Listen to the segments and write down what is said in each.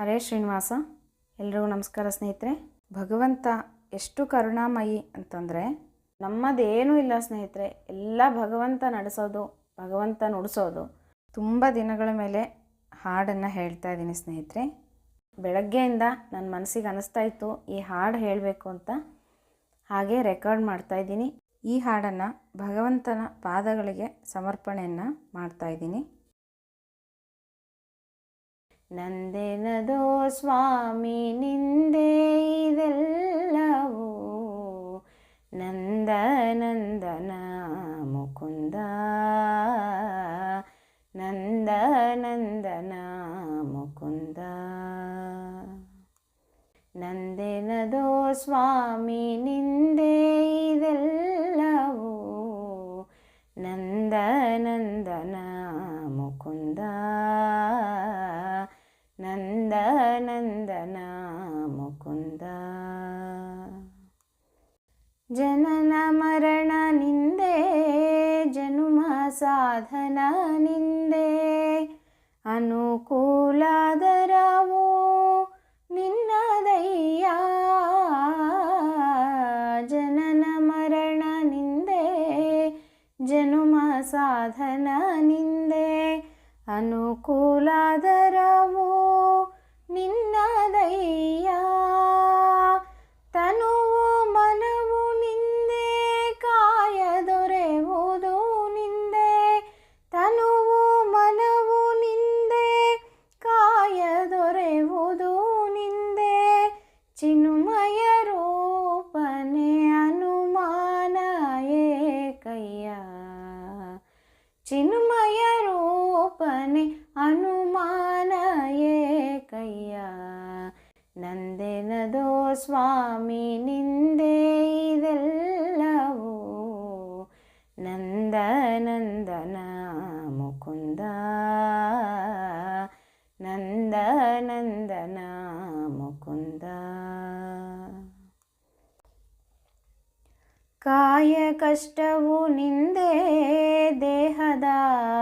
ಹರೇ ಶ್ರೀನಿವಾಸ, ಎಲ್ರಿಗೂ ನಮಸ್ಕಾರ ಸ್ನೇಹಿತರೆ. ಭಗವಂತ ಎಷ್ಟು ಕರುಣಾಮಯಿ ಅಂತಂದರೆ ನಮ್ಮದೇನೂ ಇಲ್ಲ ಸ್ನೇಹಿತರೆ. ಎಲ್ಲ ಭಗವಂತ ನಡೆಸೋದು, ಭಗವಂತ ನುಡಿಸೋದು. ತುಂಬ ದಿನಗಳ ಮೇಲೆ ಹಾಡನ್ನು ಹೇಳ್ತಾ ಇದ್ದೀನಿ ಸ್ನೇಹಿತರೆ. ಬೆಳಗ್ಗೆಯಿಂದ ನನ್ನ ಮನಸ್ಸಿಗೆ ಅನಿಸ್ತಾ ಇತ್ತು ಈ ಹಾಡು ಹೇಳಬೇಕು ಅಂತ. ಹಾಗೆ ರೆಕಾರ್ಡ್ ಮಾಡ್ತಾ ಇದ್ದೀನಿ. ಈ ಹಾಡನ್ನು ಭಗವಂತನ ಪಾದಗಳಿಗೆ ಸಮರ್ಪಣೆಯನ್ನು ಮಾಡ್ತಾ ಇದ್ದೀನಿ. ನಂದೆನದೋ ಸ್ವಾಮಿ ನಿಂದೆ ಇದೆಲ್ಲವೂ ನಂದ ನಂದನ ಮುಕುಂದ ನಂದ ನಂದನ ಮುಕುಂದ ನಂದೆನದೋ ಸ್ವಾಮಿ ನಿಂದೆ ಇದೆಲ್ಲವೂ ನಂದ ನಂದನ ಮುಕುಂದ ಜನನ ಮರಣ ನಿಂದೆ ಜನುಮ ಸಾಧನ ನಿಂದೆ ಅನುಕೂಲಾದರವು ನಿನ್ನದಯ್ಯ ಜನನ ಮರಣ ನಿಂದೆ ಜನುಮ ಸಾಧನ ನಿಂದೆ ಅನುಕೂಲಾದರವು ನಿನ್ನದಯ್ಯ ಸ್ವಾಮಿ ನಿಂದೆ ಇದೆಲ್ಲವೂ ನಂದ ನಂದನ ಮುಕುಂದ ನಂದ ನಂದನ ಮುಕುಂದ ಕಾಯ ಕಷ್ಟವು ನಿಂದೆ ದೇಹದ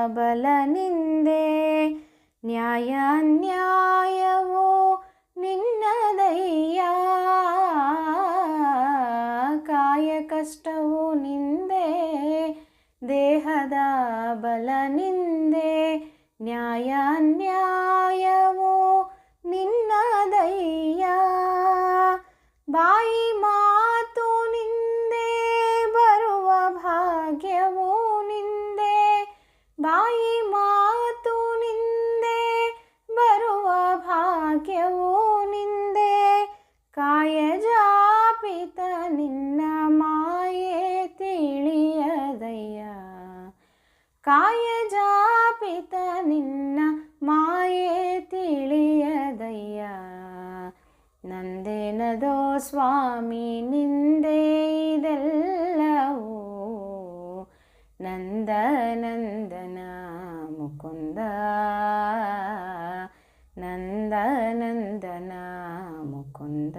ಬಲ ನಿಂದೆ ನ್ಯಾಯ ನ್ಯಾಯವು ಕಾಯ ಕಷ್ಟವು ನಿಂದೆ ದೇಹದ ಬಲ ನಿಂದೆ ನ್ಯಾಯ ನ್ಯಾಯವು ನಿನ್ನದಯ್ಯ ಬಾಯಿ ಸ್ವಾಮಿ, ನಿಂದೆ ನಂದ ನಂದನ ಮುಕುಂದ. ನಂದ ನಂದನ ಮುಕುಂದ.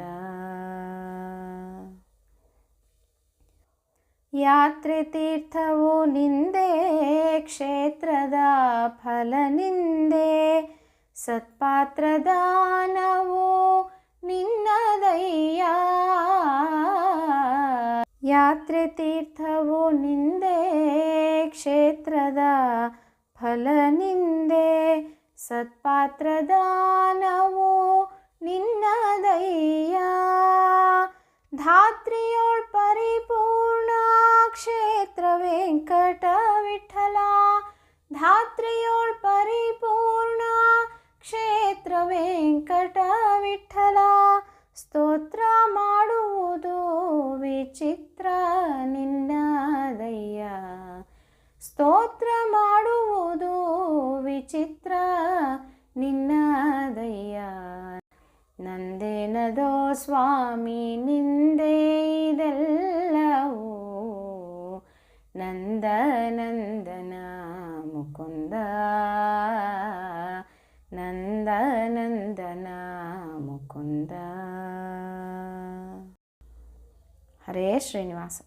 ಯಾತ್ರೆ ತೀರ್ಥವು ನಿಂದೆ, ಕ್ಷೇತ್ರದ ಫಲ ನಿಂದೆ. ಸತ್ಪಾತ್ರ ದಾನವು ನಿನ್ನದಯ್ಯ. ಯಾತ್ರೆ ತೀರ್ಥವು ನಿಂದೆ, ಕ್ಷೇತ್ರದ ಫಲ ನಿಂದೆ. ಸತ್ಪಾತ್ರ ದಾನವು ನಿನ್ನದಯ್ಯ. ಧಾತ್ರಿಯೋಳ್ ಪರಿಪೂರ್ಣ ಕ್ಷೇತ್ರ ವೆಂಕಟ ವಿಠಲ. ಧಾತ್ರಿಯೋಳ್ ಪರಿಪೂರ್ಣ ಕ್ಷೇತ್ರ ವೆಂಕಟ ವಿಠಲ. ವಿಚಿತ್ರ ನಿನ್ನದಯ್ಯ. ಸ್ತೋತ್ರ ಮಾಡುವುದು ವಿಚಿತ್ರ ನಿನ್ನದಯ್ಯ. ನಂದೇನದೋ ಸ್ವಾಮಿ ನಿಂದೆ ಇದೆಲ್ಲವೂ. ನಂದ ನಂದನ ಮುಕುಂದ. ನಂದ ನಂದನ ಮುಕುಂದ. ಹರೇ ಶ್ರೀನಿವಾಸ